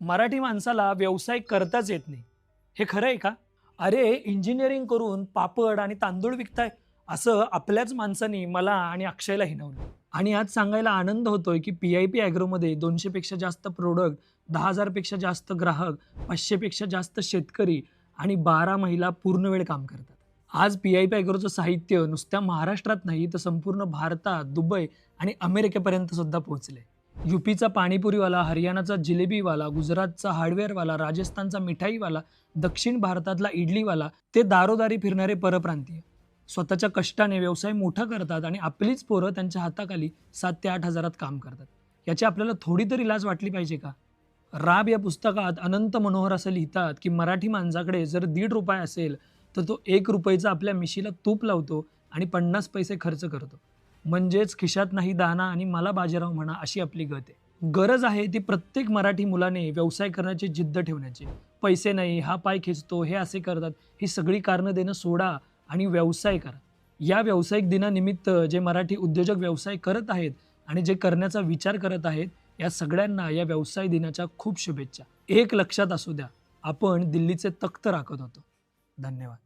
मराठी माणसाला व्यवसाय करताच येत नाही. हे खरं आहे का? अरे इंजिनिअरिंग करून पापड आणि तांदूळ विकताय असं आपल्याच माणसानी मला आणि अक्षयला हिनवलं. आणि आज सांगायला आनंद होतोय की पी आय पी ॲग्रोमध्ये दोनशेपेक्षा जास्त प्रोडक्ट दहा हजारपेक्षा जास्त ग्राहक पाचशेपेक्षा जास्त शेतकरी आणि बारा महिला पूर्ण वेळ काम करतात. आज पी आय पी ॲग्रोचं साहित्य नुसत्या महाराष्ट्रात नाही तर संपूर्ण भारतात दुबई आणि अमेरिकेपर्यंत सुद्धा पोहोचले युपीचा पाणीपुरीवाला हरियाणाचा जिलेबीवाला गुजरातचा हार्डवेअरवाला राजस्थानचा मिठाईवाला दक्षिण भारतातला इडलीवाला ते दारोदारी फिरणारे परप्रांतीय. स्वतःच्या कष्टाने व्यवसाय मोठा करतात आणि आपलीच पोरं त्यांच्या हाताखाली सात ते आठ हजारात काम करतात. याची आपल्याला थोडी तरी लाज वाटली पाहिजे का? राब या पुस्तकात अनंत मनोहर असं लिहितात की मराठी माणसाकडे जर दीड रुपये असेल तर तो एक रुपयाचा आपल्या मिशीला तूप लावतो आणि पन्नास पैसे खर्च करतो. म्हणजेच खिशात नाही दाना आणि मला बाजीराव म्हणा अशी आपली गत आहे. गरज आहे ती प्रत्येक मराठी मुलाने व्यवसाय करण्याची जिद्द ठेवण्याची. पैसे नाही हा पाय खेचतो हे असे करतात. ही सगळी कारणं देणं सोडा आणि व्यवसाय करा. या व्यावसायिक दिनानिमित्त जे मराठी उद्योजक व्यवसाय करत आहेत आणि जे करण्याचा विचार करत आहेत या सगळ्यांना या व्यवसाय दिनाच्या खूप शुभेच्छा. एक लक्षात असू द्या आपण दिल्लीचे तख्त राखत होतो. धन्यवाद.